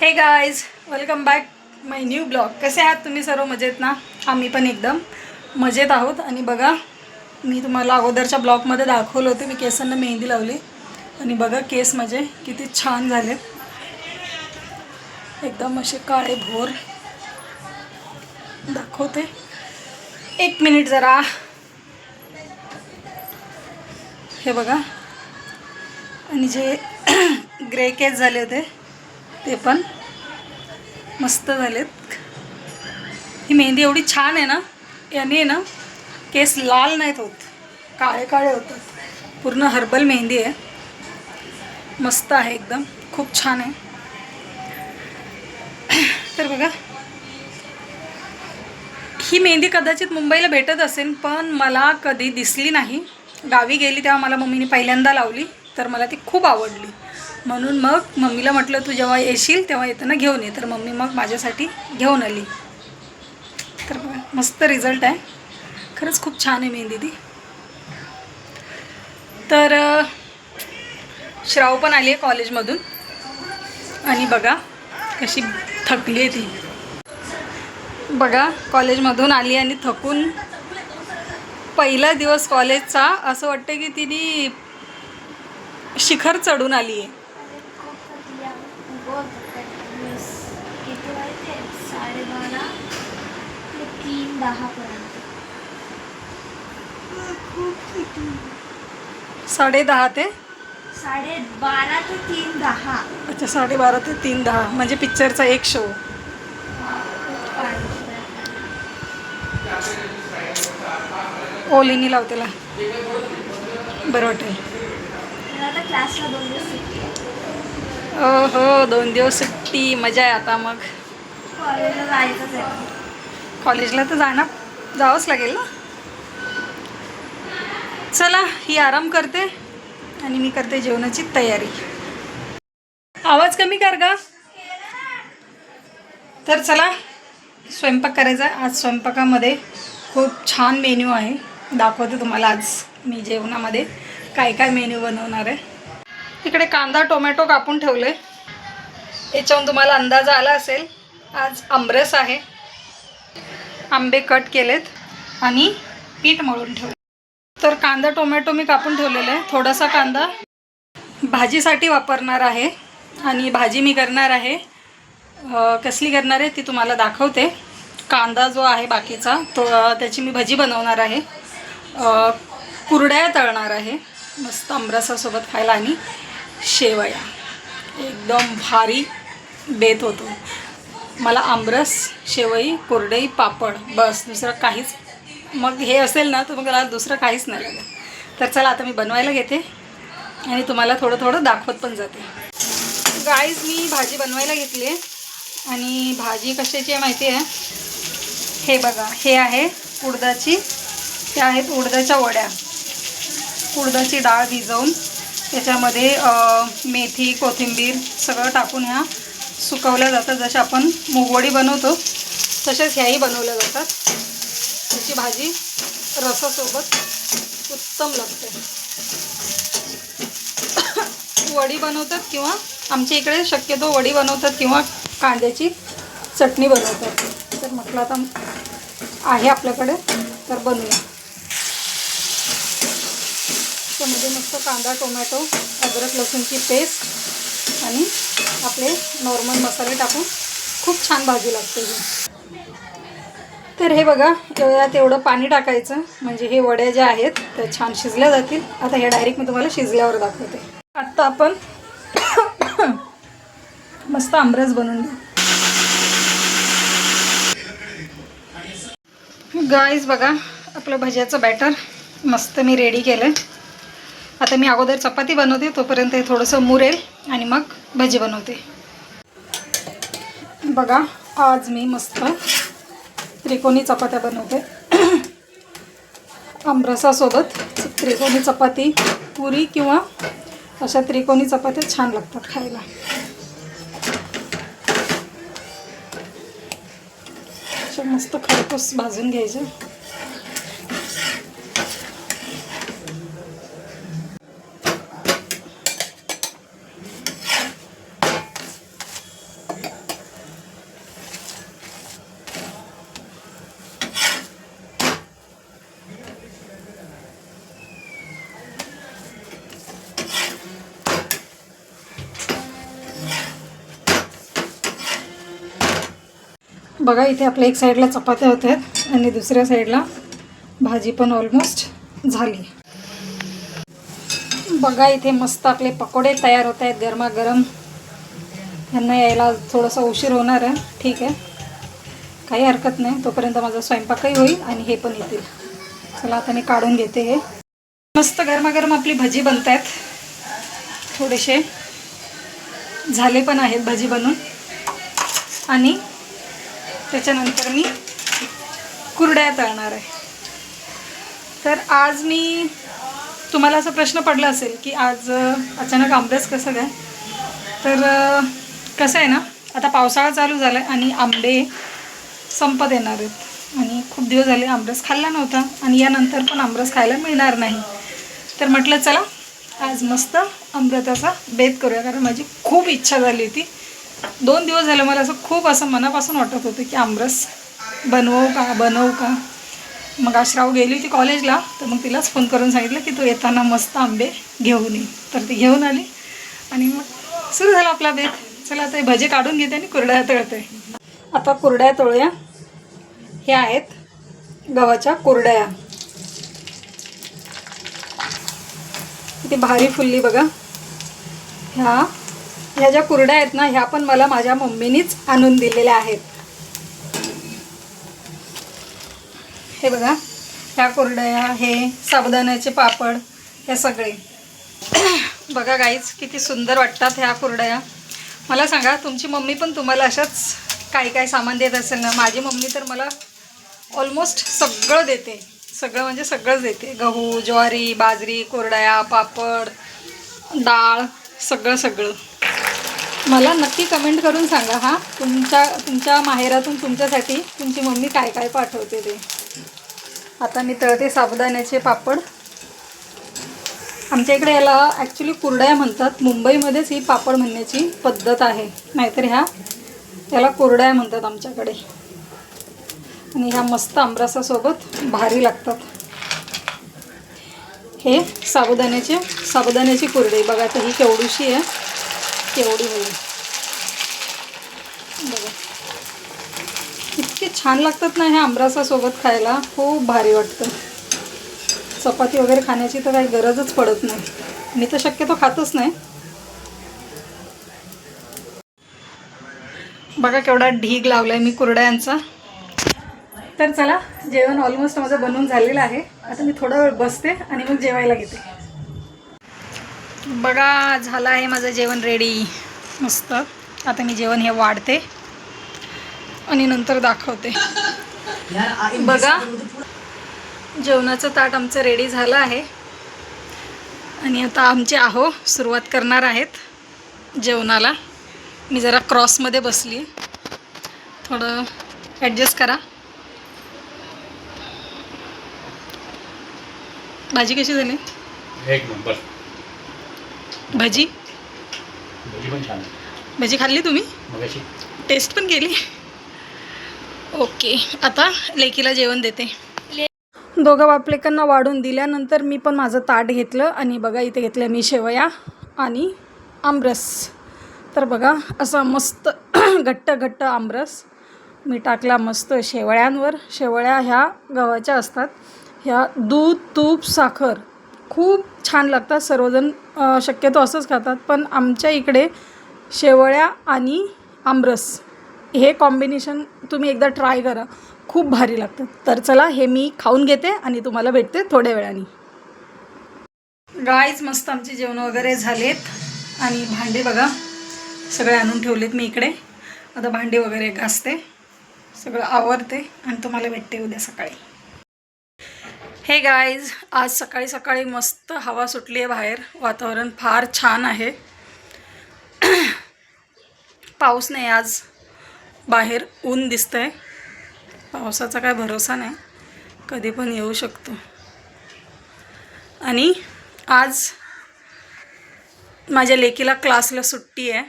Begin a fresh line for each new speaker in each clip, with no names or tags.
Hey guys welcome back my new blog कसे आहात तुम्ही सर्व? मजेत ना? आम्ही पण एकदम मजेत आहोत. आणि बघा मी तुम्हाला अगोदरच्या ब्लॉगमध्ये दाखवलं होतं. मी केसांना मेहंदी लावली. आणि बघा केस माझे किती छान झाले. एकदम असे काळे भोर. दाखवते. एक मिनिट जरा. हे बघा. आणि जे ग्रे केस झाले होते ते पण मस्त झालेत. ही मेहंदी एवढी छान आहे ना याने ना केस लाल नाहीत होत काळे काळे होतात. पूर्ण हर्बल मेहंदी आहे. मस्त आहे एकदम खूप छान आहे. तर बघा ही मेहंदी कदाचित मुंबईला भेटत असेल पण मला कधी दिसली नाही. गावी गेली तेव्हा मला मम्मीने पहिल्यांदा लावली तर मला ती खूप आवडली. म्हणून मग मम्मीला म्हटलं तू जेव्हा येशील तेव्हा येताना घेऊन ये. तर मम्मी मग माझ्यासाठी घेऊन आली. तर बघा मस्त रिझल्ट आहे. खरंच खूप छान आहे मेहंदी ती. तर श्राव पण आली आहे कॉलेजमधून. आणि बघा कशी थकली आहे ती. बघा कॉलेजमधून आली आणि थकून पहिला दिवस कॉलेजचा असं वाटतं की तिने शिखर चढून आली आहे
किती वाजते साडेबारा ते तीन दहापर्यंत
साडे दहा ते?
साडे बारा ते तीन दहा.
अच्छा साडेबारा ते तीन दहा. म्हणजे पिक्चरचा एक शो ओलीनी लावतेला बरं वाटेल.
क्लासला दोन दिवस सुट्टी
हो दोन दिवस सुट्टी. मजा आहे आता मग.
कॉलेजला जायचंच आहे.
कॉलेजला तर जाणार जावंच लागेल ना? चला ही आराम करते आणि मी करते जेवणाची तयारी. आवाज कमी कर का तर चला स्वयंपाक करायचा आहे. आज स्वयंपाकामध्ये खूप छान मेन्यू आहे. दाखवते तुम्हाला आज मी जेवणामध्ये काय काय मेन्यू बनवणार आहे. इकडे कांदा टोमॅटो कापून ठेवले याच्याहून तुम्हाला अंदाज आला असेल आज आमरस आहे. आंबे कट केलेत आणि पीठ मळून ठेवले. तर कांदा टोमॅटो मी कापून ठेवलेला आहे. थोडासा कांदा भाजीसाठी वापरणार आहे आणि भाजी मी करणार आहे. कसली करणार आहे ती तुम्हाला दाखवते. कांदा जो आहे बाकीचा तो त्याची मी भजी बनवणार आहे. कुरड्या तळणार आहे. मस्त आमरसासोबत खायला आणि शेवया. एकदम भारी बेत होतो. मला आमरस शेवई कोरडई पापड बस दुसरं काहीच. मग हे असेल ना तर मग मला दुसरं काहीच नाही लागेल तर चला आता मी बनवायला घेते. आणि तुम्हाला थोडं थोडं दाखवत पण जाते. गाईज मी भाजी बनवायला घेतली आहे. आणि भाजी कशाची आहे माहिती आहे? हे बघा हे आहे उडदाची त्या आहेत उडदाच्या वड्या. उडदाची डाळ भिजवून त्याच्यामध्ये मेथी कोथिंबीर सगळं टाकून ह्या सुकवल्या जातात. जसे आपण मुगवडी बनवतो तसेच ह्याही बनवल्या जातात. त्याची भाजी रसासोबत उत्तम लागते. वडी बनवतात किंवा आमच्या इकडे शक्यतो वडी बनवतात किंवा कांद्याची चटणी बनवतात. तर म्हटलं आता आहे आपल्याकडे तर बनवूया. त्यामध्ये मस्त कांदा टोमॅटो अद्रक लसूणची पेस्ट आणि आपले नॉर्मल मसाले टाकून खूप छान भाजी लागते ही. तर हे बघा यात एवढं पाणी टाकायचं. म्हणजे हे वड्या ज्या आहेत त्या छान शिजल्या जातील. आता हे डायरेक्ट मी तुम्हाला शिजल्यावर दाखवते. आत्ता आपण मस्त आमरस बनवून घेऊ. गाईज बघा आपलं भज्याचं बॅटर मस्त मी रेडी केलं आहे आता मी अगोदर चपाती बनवते तोपर्यंत हे थोडंसं मुरेल. आणि मग भजी बनवते. बघा आज मी मस्त त्रिकोणी चपात्या बनवते. आमरसासोबत त्रिकोणी चपाती पुरी किंवा अशा त्रिकोणी चपात्या छान लागतात खायला. मस्त खरपूस भाजून घ्यायचं. बघा इथे आपल्या एक साईडला चपात्या होत आहेत आणि दुसऱ्या साईडला भाजी पण ऑलमोस्ट झाली. बघा इथे मस्त आपले पकोडे तयार होत आहेत गरमागरम. यांना यायला थोडासा उशीर होणार आहे. ठीक आहे. काही हरकत नाही. तोपर्यंत माझा स्वयंपाकही होईल आणि हे पण येतील. चला आता मी काढून घेते हे. मस्त गरमागरम आपली भजी बनत आहेत. थोडेसे झाले पण आहेत भजी बनून. आणि त्याच्यानंतर मी कुरड्या तळणार आहे. तर आज मी तुम्हाला असा प्रश्न पडला असेल की आज अचानक आंबेच कसं काय? तर कसं आहे ना आता पावसाळा चालू झाला आहे आणि आंबे संपत येणार आहेत. आणि खूप दिवस झाले आमरस खाल्ला नव्हता आणि यानंतर पण आमरस खायला मिळणार नाही. तर म्हटलं चला आज मस्त अमृताचा बेत करूया कारण माझी खूप इच्छा झाली होती दोन दिवस झाले मला असं खूप असं मनापासून वाटत होतं की आमरस बनवू का बनवू का? मग आश्राव गेली होती कॉलेजला तर मग तिलाच फोन करून सांगितलं की तू येताना मस्त आंबे घेऊन ये. तर ती घेऊन आली आणि मग सुरू झाला आपला बेत. चला आता भजे काढून घेते आणि कुरड्या तळते. आता कुरड्या तळूया. हे आहेत गव्हाच्या कुरड्या. किती भारी फुलली बघा. ह्या ह्या ज्या कुरड्या आहेत ना ह्या पण मला माझ्या मम्मीनीच आणून दिलेल्या आहेत. हे बघा ह्या कुरड्या हे साबुदाण्याचे पापड हे सगळे. बघा गाईच किती सुंदर वाटतात ह्या कुरड्या. मला सांगा तुमची मम्मी पण तुम्हाला अशाच काय काय सामान देत असेल ना? माझी मम्मी तर मला ऑलमोस्ट सगळं देते. सगळं म्हणजे सगळंच देते. गहू ज्वारी बाजरी कुरड्या पापड डाळ सगळं सगळं. मला नक्की कमेंट करून सांगा हा. तुमच्या तुमच्या माहेरातून तुमच्यासाठी तुमची मम्मी काय काय पाठवते ते. आता मी तळते साबुदाण्याचे पापड. आमच्या इकडे याला ॲक्च्युली कुरड्या म्हणतात. मुंबईमध्येच ही पापड म्हणण्याची पद्धत आहे. नाहीतर ह्या याला कुरड्या म्हणतात आमच्याकडे. आणि ह्या मस्त आमरसासोबत भारी लागतात. हे साबुदाण्याचे साबुदाण्याची कुरडे बघा तर ही केवढीशी आहे. केवढी होईल? बघा. इतके छान लागतात ना ह्या आमरसासोबत खायला. खूप भारी वाटतं. चपाती वगैरे खाण्याची तर काही गरजच पडत नाही. मी तर शक्यतो खातच नाही. बघा केवढा ढीग लावलाय मी कुरड्यांचा. तर चला जेवण ऑलमोस्ट माझं बनवून झालेलं आहे. आता मी थोडा वेळ बसते आणि मग जेवायला घेते. बघा झालं आहे माझं जेवण रेडी मस्त. आता मी जेवण हे वाढते. आणि नंतर दाखवते. बघा. जेवणाचं ताट आमचं रेडी झालं आहे. आणि आता आमचे आहो सुरुवात करणार आहेत जेवणाला. मी जरा क्रॉसमध्ये बसली. थोडं ॲडजस्ट करा. भाजी कशी झाली?
एक नंबर.
भाजी?
भजी पण छान
भाजी खाल्ली तुम्ही? टेस्ट पण केली. ओके आता लेकीला जेवण देते. दोघं बापलेकांना वाढून दिल्यानंतर मी पण माझं ताट घेतलं आणि बघा इथे घेतलं मी शेवया आणि आमरस. तर बघा असा मस्त घट्ट घट्ट आमरस. मी टाकला मस्त शेवळ्यांवर. शेवळ्या ह्या गव्हाच्या असतात. ह्या दूध तूप साखर खूप छान लागतात सर्वजण शक्यतो असंच खातात. पण आमच्या इकडे शेवळ्या आणि आमरस हे कॉम्बिनेशन तुम्ही एकदा ट्राय करा. खूप भारी लागतं तर चला हे मी खाऊन घेते आणि तुम्हाला भेटते थोड्या वेळाने. गायच मस्त आमचे जेवण वगैरे झालेत आणि भांडे बघा सगळे आणून ठेवलेत मी इकडे. आता भांडे वगैरे घासते सगळं आवरते आणि तुम्हाला भेटते उद्या सकाळी. हे गाईज आज सकाळी सकाळी मस्त हवा सुटली आहे बाहेर. वातावरण फार छान आहे. पाऊस नाही आज. बाहेर ऊन दिसतं आहे पावसाचा काय भरोसा नाही. कधी पण येऊ शकतो. आणि आज माझ्या लेकीला क्लासला सुट्टी आहे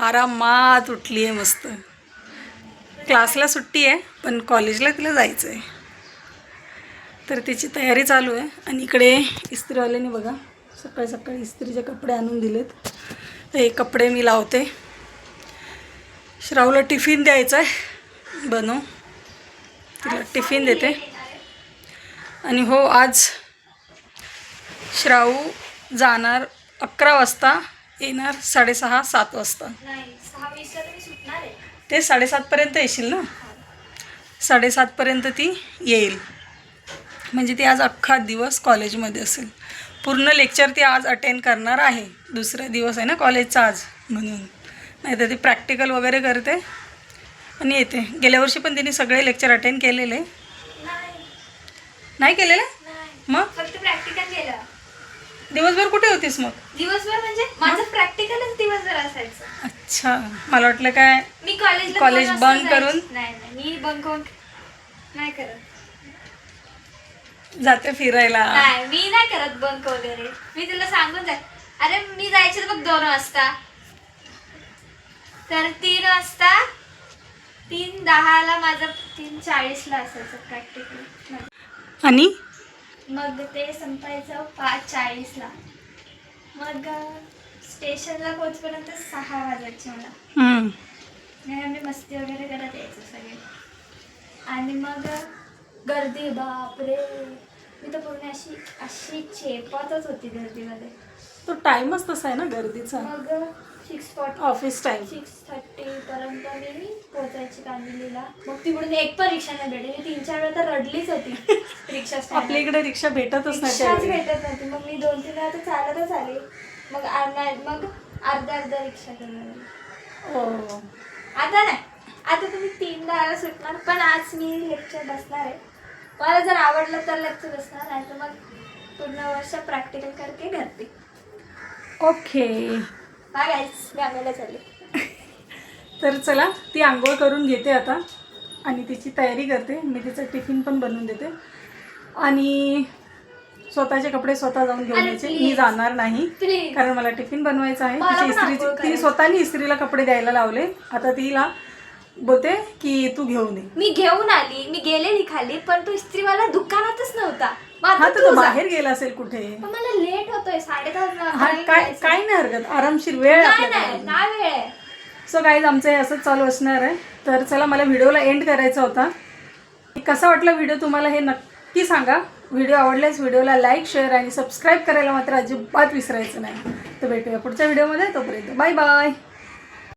आरामात उठली आहे मस्त. क्लासला सुट्टी आहे पण कॉलेजला तिला जायचं आहे तर तिची तयारी चालू आहे. आणि इकडे इस्त्रीवाल्याने बघा सकाळी सकाळी इस्त्रीचे कपडे आणून दिलेत. तर हे कपडे मी लावते. श्रावला टिफिन द्यायचा आहे. बनव. तिला टिफिन देते. आणि हो आज श्राऊ जाणार अकरा वाजता येणार साडेसहा सात वाजता. ते साडेसातपर्यंत येशील ना? साडेसातपर्यंत ती येईल. म्हणजे ती आज अख्खा दिवस कॉलेजमध्ये असेल. पूर्ण लेक्चर ती आज अटेंड करणार आहे. दुसरा दिवस आहे ना कॉलेजचा आज म्हणून. नाही तर ती प्रॅक्टिकल वगैरे करते. आणि येते. गेल्या वर्षी पण तिने सगळे लेक्चर अटेंड केलेले.
नाही
केलेले? मग?
फक्त प्रॅक्टिकल केलं.
दिवसभर कुठे होतीस मग?
दिवसभर म्हणजे माझं प्रॅक्टिकलच दिवसभर असायचं.
अच्छा. मला वाटलं काय
मी
कॉलेज bunk
जायची.
करून?
नाही नाही. मी बंक नाही करत.
जाते फिरायला.
नाही मी नाही करत बंक वगैरे. मी तुला सांगून जाय अरे मी जायचे बघ दोन वाजता. तर तीन वाजता तीन दहाला माझं तीन चाळीसला असायचं प्रॅक्टिकल
आणि?
मग ते संपायचं पाच चाळीसला. मग स्टेशनला पोहोचपर्यंत सहा वाजायचे मला. नाही आम्ही मस्ती वगैरे करत यायचो सगळे. आणि मग गर्दी बापरे. मी तर पूर्ण अशी अशी चेपतच होती गर्दीमध्ये.
तो टाइमच तसा आहे ना गर्दीचा?
मग six forty
office time
six thirty पर्यंत मी पोहोचायची कांदिवलीला. मग तिकडून एक पण रिक्षा नाही भेटली मी तीन चार वेळा तर रडलीच होती रिक्षा
आपल्या इकडे रिक्षा भेटतच नाही
रिक्षाच
त्यावेळी.
भेटत नव्हती. मग मी दोन तीन वेळा तर चालतच आले. मग अर्धा मग अर्धा अर्धा रिक्षा करून
हो.
आता नाही. आता तुम्ही तीनदा आला सुटणार पण आज मी लेक्चर बसणार आहे. मला जर आवडलं तर लेक्चर बसणार नाही तर मग पूर्ण वर्ष प्रॅक्टिकल करके घरते
ओके.
हा गाईस मी आम्हाला चालले.
तर चला ती आंघोळ करून घेते आता. आणि तिची तयारी करते. मी तिचं टिफिन पण बनवून देते. आणि स्वतःचे कपडे स्वतः जाऊन घेऊन यायचे. मी जाणार नाही कारण मला टिफिन बनवायचं आहे. तिची तिने
करायची.
स्वतःनी इस्त्रीला कपडे द्यायला लावले. आता तिला बोलते की तू घेऊन ये.
मी घेऊन आली मी गेलेली खाली पण तो इस्त्रीवाला दुकानातच नव्हता. मग आता
हा तर
तू
तो
जा.
बाहेर गेला असेल कुठे?
पण मला लेट होतोय साडे
हा काय काय नाही हरकत आरामशीर वेळ
नाही नाही नाही वेळ आहे.
सो गाईज आमचं हे असंच चालू असणार आहे. तर चला मला व्हिडिओला एंड करायचा होता. कसा वाटला व्हिडिओ तुम्हाला हे नक्की सांगा. व्हिडिओ आवडल्यास व्हिडिओला लाईक शेअर आणि सबस्क्राईब करायला मात्र अजिबात विसरायचं नाही. तर भेटूया पुढच्या व्हिडिओमध्ये. तोपर्यंत बाय बाय